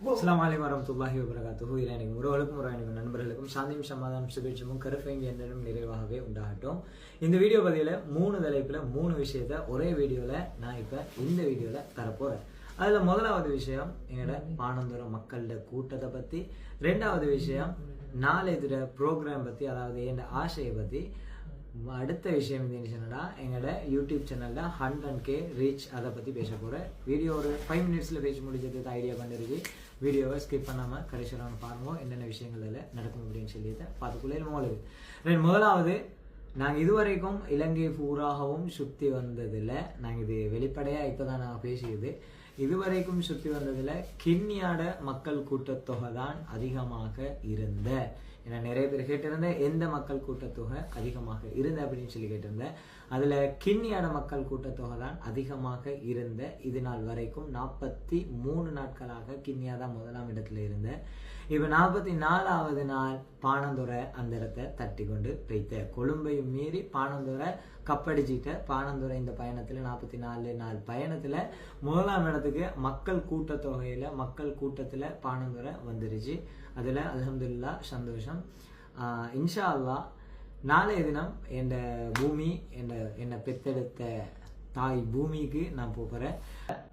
அஸ்லாம் வலைக்கம் வரமத்துல்லாஹி வபரகாத்துஹு இறைவனுக்கும் உறவுகளுக்கும் உறவினர்கள் நண்பர்களுக்கும் சாந்தியும் சமாதானம் சுபேட்சமும் கருப்பையும் என்றும் நிறைவாகவே உண்டாகட்டும் இந்த வீடியோ பதிவில் மூணு தலைப்பில் மூணு விஷயத்த ஒரே வீடியோவில் நான் இப்போ இந்த வீடியோவில் தரப்போகிறேன் அதில் முதலாவது விஷயம் எங்களோட பானந்துர மக்களோட கூட்டத்தை பற்றி ரெண்டாவது விஷயம் நாளை திர ப்ரோக்ராம் பற்றி அதாவது என் ஆசையை பற்றி அடுத்த விஷயம் வந்து என்ன சொன்னா எங்களோட யூடியூப் சேனலில் ஹண்ட்ரட் கே ரீச் அதை பற்றி பேச போகிறேன் வீடியோ ஒரு ஃபைவ் மினிட்ஸில் பேசி முடிஞ்சது ஐடியா பண்ணிருக்கு. வீடியோவை ஸ்கிப் பண்ணாமல் கடைசியில் வரைக்கும் பாருங்க என்னென்ன விஷயங்கள் அதில் நடக்கும் அப்படின்னு சொல்லிட்டு பார்த்துக்குள்ளே உங்களுக்கு ரெண்டு முதலாவது நாங்கள் இதுவரைக்கும் இலங்கை பூராகவும் சுற்றி வந்ததில் நாங்கள் இது வெளிப்படையாக இப்போ தான் நான் பேசியது. இதுவரைக்கும் சுற்றி வந்ததில் கிண்ணியாட மக்கள் கூட்டத்தொகை தான் அதிகமாக இருந்த ஏன்னா நிறைய பேர் கேட்டிருந்தேன் எந்த மக்கள் கூட்டத்தொகை அதிகமாக இருந்த அப்படின்னு சொல்லி கேட்டிருந்தேன். அதில் கிண்ணியாட மக்கள் கூட்டத்தொகை தான் அதிகமாக இருந்த இது நாள் வரைக்கும் நாற்பத்தி மூணு நாட்களாக கிண்ணியா தான் முதலாம் இடத்துல இருந்த. இப்போ நாற்பத்தி நாலாவது நாள் பானந்துரை அந்த இடத்தை தட்டி கொண்டு வைத்த. கொழும்பையும் மீறி பானந்துரை கப்படிச்சிட்ட பானந்துரை இந்த பயணத்தில் நாற்பத்தி நாலு நாள் பயணத்தில் முதலாம் இடத்துக்கு மக்கள் கூட்டத்தொகையில் மக்கள் கூட்டத்தில் பானந்துரை வந்துருச்சு. அதில் அலமதுல்லா சந்தோஷம். இன்ஷா அல்லா நாளைய தினம் என் பூமி என் என்னை பெத்தெடுத்த தாய் பூமிக்கு நான் போகிறேன்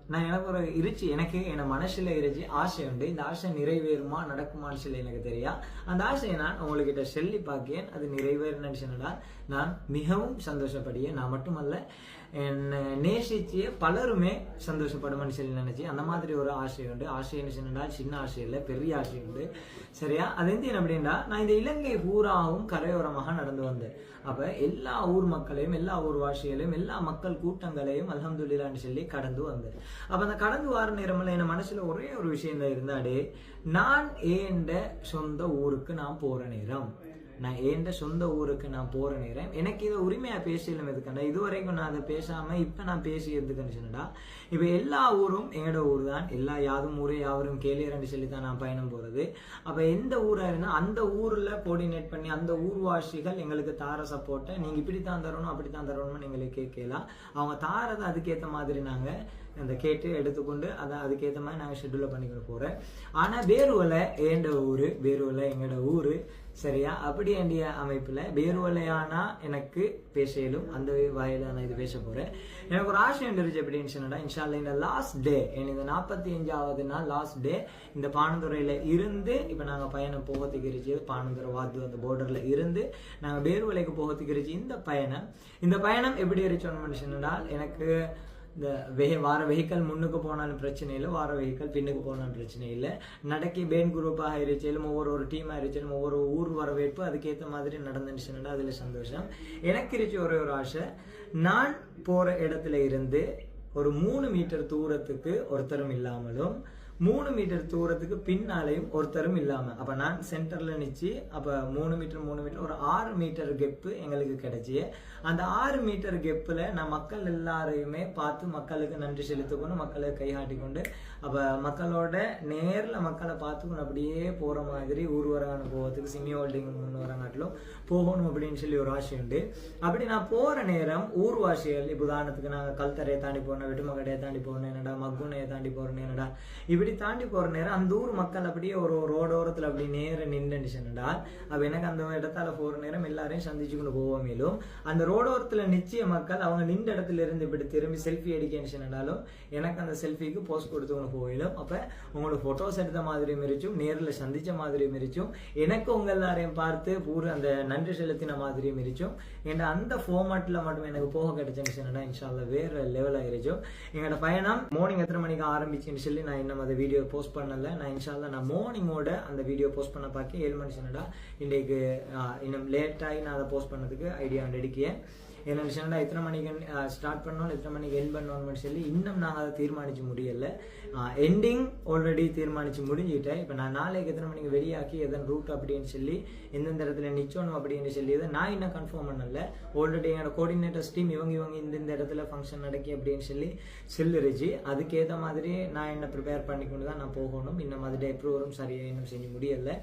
நான் எனக்கு ஒரு இருச்சு எனக்கு என் மனசுல இருச்சு ஆசை உண்டு. இந்த ஆசை நிறைவேறுமா நடக்குமான்னு சொல்லி எனக்கு தெரியா. அந்த ஆசையை நான் உங்ககிட்ட சொல்லி பார்க்கேன். அது நிறைவேறினு சொன்னால் நான் மிகவும் சந்தோஷப்படுவேன் நான் மட்டுமல்ல என்னை நேசிச்சு பலருமே சந்தோஷப்படுமென்னு சொல்லி நினைச்சு அந்த மாதிரி ஒரு ஆசை உண்டு. ஆசை என்ன சொன்னால் சின்ன ஆசை இல்லை பெரிய ஆசை உண்டு. சரியா? அது வந்து என்ன அப்படின்னா நான் இந்த இலங்கை பூராவும் கரையோரமாக நடந்து வந்தேன். அப்ப எல்லா ஊர் மக்களையும் எல்லா ஊர்வாசிகளையும் எல்லா மக்கள் கூட்டம் கஷ்டங்களையும் அலமதுல்லான்னு சொல்லி கடந்து வந்தேன் அப்ப அந்த கடந்து வார நேரமில் என் மனசுல ஒரே ஒரு விஷயம் தான் இருந்தாடே நான் ஏண்ட சொந்த ஊருக்கு நான் போற நேரம்? நான் ஏண்ட சொந்த ஊருக்கு நான் போற நேரம் எனக்கு இதை உரிமையா பேசலும் எதுக்கண்டா இது வரைக்கும் நான் அதை பேசாம இப்ப நான் பேசி எதுக்குன்னு சொன்னடா இப்ப எல்லா ஊரும் எங்களோட ஊர் தான். எல்லா யாதும் ஊரே யாவரும் கேளியரன்னு சொல்லி தான் நான் பயணம் போறது. அப்ப எந்த ஊரா இருந்தா அந்த ஊர்ல கோஆர்டினேட் பண்ணி அந்த ஊர்வாசிகள் எங்களுக்கு தார சப்போர்ட்டை நீங்க இப்படித்தான் தரணும் அப்படித்தான் தரணும்னு எங்களுக்கு கேட்கலாம். அவங்க தாரதை அதுக்கேற்ற மாதிரி நாங்கள் அந்த கேட்டு எடுத்துக்கொண்டு அதை அதுக்கேற்ற மாதிரி நாங்கள் ஷெட்யூலில் பண்ணிக்கிட்டு போகிறேன் ஆனால் வேறுவலை ஏண்ட ஊர்? வேறுவலை எங்களோட ஊர்? சரியா? அப்படி வேண்டிய அமைப்பில் வேறுவலையானா எனக்கு பேசலும் அந்த வாயில நான் இது பேச போகிறேன் எனக்கு ஒரு ஆசை இருந்துச்சு அப்படின்னு சொன்னா இன்ஷால்ல இந்த லாஸ்ட் டே இந்த நாற்பத்தி அஞ்சாவது நாள் லாஸ்ட் டே இந்த பானந்துறையில் இருந்து இப்போ நாங்கள் பயணம் போகத்துக்கு இருச்சு பானந்துறை வாத்து அந்த பார்டரில் இருந்து நாங்கள் வேறுவலைக்கு போகத்துக்கு இருச்சு இந்த பயணம் இந்த பயணம் எப்படி இருச்சோன்னு சொன்னால் எனக்கு இந்த வெஹி வார வெஹிக்கல் முன்னுக்கு போனாலும் பிரச்சனை இல்லை வார வெஹிக்கல் பின்னுக்கு போனாலும் பிரச்சனை இல்லை. நடக்கி பேன் குரூப்பாக இருச்சாலும் ஒவ்வொரு ஒரு டீம் ஆயிருச்சாலும் ஒவ்வொரு ஊர் வரவேற்பு அதுக்கேற்ற மாதிரி நடந்துச்சுன்னா அதில் சந்தோஷம். எனக்கு இருச்சு ஒரே ஒரு ஆசை நான் போகிற இடத்துல இருந்து ஒரு மூணு மீட்டர் தூரத்துக்கு ஒருத்தரும் இல்லாமலும் மூணு மீட்டர் தூரத்துக்கு பின்னாலையும் ஒருத்தரும் இல்லாமல் அப்போ நான் சென்டரில் நிச்சு அப்போ மூணு மீட்டர் மூணு மீட்டர் ஒரு ஆறு மீட்டர் கெப்பு எங்களுக்கு கிடைச்சி. அந்த ஆறு மீட்டர் கெப்பில் நான் மக்கள் எல்லாரையுமே பார்த்து மக்களுக்கு நன்றி செலுத்திக்கொண்டு மக்களை கைகாட்டி கொண்டு அப்போ மக்களோட நேரில் மக்களை பார்த்துக்கணும் அப்படியே போகிற மாதிரி ஊர்வரங்கான போகிறதுக்கு சிமி ஹோல்டிங் முன்னு வரங்காட்டிலும் போகணும் அப்படின்னு சொல்லி ஒரு ஆசை உண்டு. அப்படி நான் போகிற நேரம் ஊர்வாசிகள் இப்போ உதாரணத்துக்கு நாங்கள் கல்தரையை தாண்டி போகிறேன் வெட்டுமக்கடையை தாண்டி போகணும் என்னடா மக்குனையை தாண்டி போகிறேன் என்னடா இப்படி இப்படி தாண்டி போற நேரம் அந்த ஊர் மக்கள் அப்படியே ஒரு ரோடோரத்துல அப்படி நேர நின்றுச்சுடா அப்ப எனக்கு அந்த இடத்தால போற நேரம் எல்லாரையும் சந்திச்சுக்கொண்டு போவோம் மேலும் அந்த ரோடோரத்துல நிச்சய மக்கள் அவங்க நின்ற இடத்துல இருந்து இப்படி திரும்பி செல்ஃபி அடிக்கணுச்சுனாலும் எனக்கு அந்த செல்ஃபிக்கு போஸ்ட் கொடுத்து போயிடும் அப்ப உங்களோட போட்டோஸ் எடுத்த மாதிரியும் இருக்கும் நேர்ல சந்திச்ச மாதிரியும் இருக்கும். எனக்கு உங்க எல்லாரையும் பார்த்து பூரா அந்த நன்றி செலுத்தின மாதிரியும் இருக்கும். என் அந்த ஃபார்மேட்ல மட்டும் எனக்கு போக கிடைச்சுன்னா இன்ஷால்ல வேற லெவல் ஆயிருச்சும் எங்களோட பயணம் மார்னிங் எத்தனை மணிக்கு ஆரம்பிச்சுன்னு சொல்லி நான் இன்னும் அதை வீடியோ போஸ்ட் பண்ணலை. நான் இன்ஷால்ல நான் மார்னிங்கோட அந்த வீடியோ போஸ்ட் பண்ண பார்க்க ஏழு மணி சொன்னடா இன்றைக்கு இன்னும் லேட்டாகி நான் அதை போஸ்ட் பண்ணதுக்கு ஐடியா எடுக்கேன். என்ன விஷயம்னா எத்தனை மணிக்கு ஸ்டார்ட் பண்ணணும் எத்தனை மணிக்கு எண்ட் பண்ணணும்னு சொல்லி இன்னும் நாங்கள் அதை தீர்மானிச்சு முடியல. எண்டிங் ஆல்ரெடி தீர்மானிச்சு முடிஞ்சுட்டேன். இப்போ நான் நாளைக்கு எத்தனை மணிக்கு வெளியாக்கி எதன் ரூட் அப்படின்னு சொல்லி எந்தெந்த இடத்துல நிச்சோணும் அப்படின்னு சொல்லி இதை நான் இன்னும் கன்ஃபார்ம் பண்ணல. ஆல்ரெடி என்னோட கோஆர்டினேட்டர்ஸ் டீம் இவங்க இவங்க இந்த இந்த இடத்துல ஃபங்க்ஷன் நடக்கி அப்படின்னு சொல்லி சொல்லிருச்சு. அதுக்கேற்ற மாதிரி நான் என்ன ப்ரிப்பேர் பண்ணி கொண்டு தான் நான் போகணும். இன்னும் அது அப்ரூவரும் சரியாக இன்னும் செஞ்சு முடியல.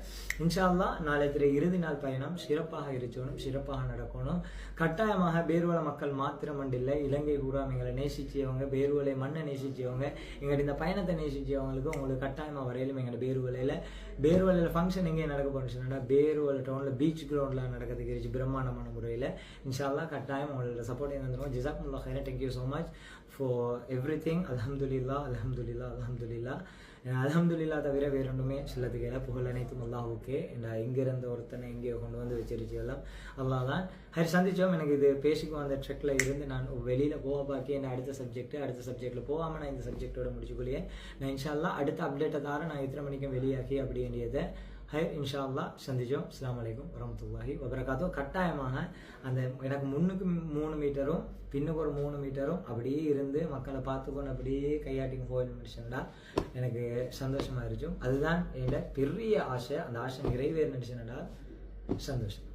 இன்ஷால்லா நாளை இறுதி நாள் பயணம் சிறப்பாக இருக்கணும் சிறப்பாக நடக்கணும். கட்டாயமாக பேர்வள மக்கள் மாத்திரம் இல்லை இலங்கை கூட எங்களை நேசிச்சவங்க பேர்வலை மண்ணை நேசிச்சவங்க எங்களோட இந்த பயணத்தை நேசிச்சவங்களுக்கு உங்களுக்கு கட்டாயமாக வரையிலும் எங்களோட பேர்வலையில் பேர்வலையில் ஃபங்க்ஷன் எங்கே நடக்க போச்சுன்னா பேர்வலை டவுனில் பீச் கிரவுண்டில் நடக்கிறதுக்கு இருந்துச்சு பிரம்மாண்டமான முறையில். இன்ஷால்லா கட்டாயம் உங்களோட சப்போர்ட் இருந்துருவோம் ஜிசாக்முல்லா ஹைரா thank you so much for everything அலமதுல்லா அலமதுல்லா அலமதுல்லா அலமதுல்லா தவிர வேற ஒன்றுமே சொல்லத்துக்கு இல்லை புகழ் அனைத்தும் அல்லாஹுக்கே. இந்த இங்கிருந்த ஒருத்தனை எங்கேயோ கொண்டு வந்து வச்சிருச்சு எல்லாம் அல்லாஹ் தான் ஹரி சந்திச்சோம். எனக்கு இது பேசிக்கும் அந்த ட்ரெக்கில் இருந்து நான் வெளியில் போக பாக்கி என்ன அடுத்த சப்ஜெக்ட் அடுத்த சப்ஜெக்டில் போகாமல் நான் இந்த சப்ஜெக்டோட முடிச்சுக்கொள்ளியே நான் இன்ஷால்லாம் அடுத்த அப்டேட்டை தார நான் எத்தனை மணிக்கு வெளியாக்கி அப்படின்றதை வேண்டியதை ஹை இன்ஷா அல்லா சந்திச்சோம் அஸ்லாம் அலைக்கும் வரமத்துல்லாஹி வபரகாத்தோ கட்டாயமாக அந்த எனக்கு முன்னுக்கு மூணு மீட்டரும் பின்னுக்கு ஒரு மூணு மீட்டரும் அப்படியே இருந்து மக்களை பார்த்துக்கொண்டு அப்படியே கையாட்டிக்கு போயிருந்துச்சுன்னா எனக்கு சந்தோஷமாக இருக்கும் அதுதான் என்னோட பெரிய ஆசை. அந்த ஆசை நிறைவேறினுச்சுன்னா சந்தோஷம்.